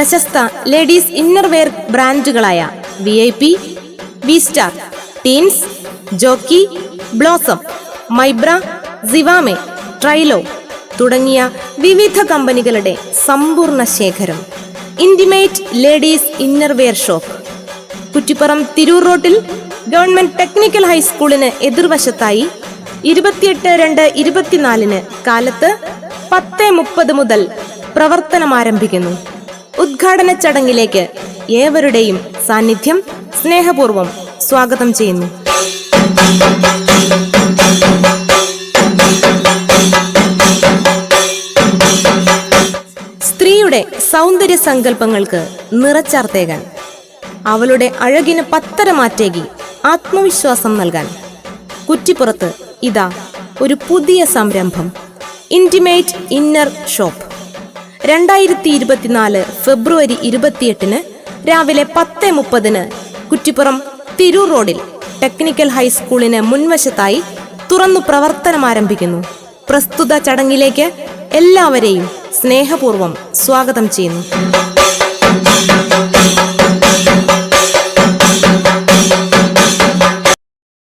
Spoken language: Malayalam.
പ്രശസ്ത ladies innerwear ബ്രാൻഡുകളായ V I P V star teens Jockey Blossom മൈബ്ര Zivame Trylo തുടങ്ങിയ വിവിധ കമ്പനികളുടെ സമ്പൂർണ ശേഖരം. Intimate ladies innerwear shop Kuttippuram Tirur റോഡിൽ ഗവൺമെന്റ് ടെക്നിക്കൽ ഹൈസ്കൂളിന് എതിർവശത്തായി ഇരുപത്തിയെട്ട് രണ്ട് ഇരുപത്തിനാലിന് കാലത്ത് പത്ത് മുപ്പത് മുതൽ പ്രവർത്തനം ആരംഭിക്കുന്നു ഉദ്ഘാടന ചടങ്ങിലേക്ക് ഏവരുടെയും സാന്നിധ്യം സ്നേഹപൂർവം സ്വാഗതം ചെയ്യുന്നു. സ്ത്രീയുടെ സൗന്ദര്യ സങ്കല്പങ്ങൾക്ക് നിറച്ചാർത്തേകാൻ അവളുടെ അഴകിന് പത്തര മാറ്റേകി ആത്മവിശ്വാസം നൽകാൻ കുറ്റിപ്പുറത്ത് ഇതാ ഒരു പുതിയ സംരംഭം ഇന്റിമേറ്റ് ഇന്നർ ഷോപ്പ് രണ്ടായിരത്തി ഇരുപത്തിനാല് ഫെബ്രുവരി ഇരുപത്തിയെട്ടിന് രാവിലെ പത്ത് മുപ്പതിന് കുറ്റിപ്പുറം തിരൂർ റോഡിൽ ടെക്നിക്കൽ ഹൈസ്കൂളിന് മുൻവശത്തായി തുറന്നു പ്രവർത്തനം ആരംഭിക്കുന്നു. പ്രസ്തുത ചടങ്ങിലേക്ക് എല്ലാവരെയും സ്നേഹപൂർവം സ്വാഗതം ചെയ്യുന്നു.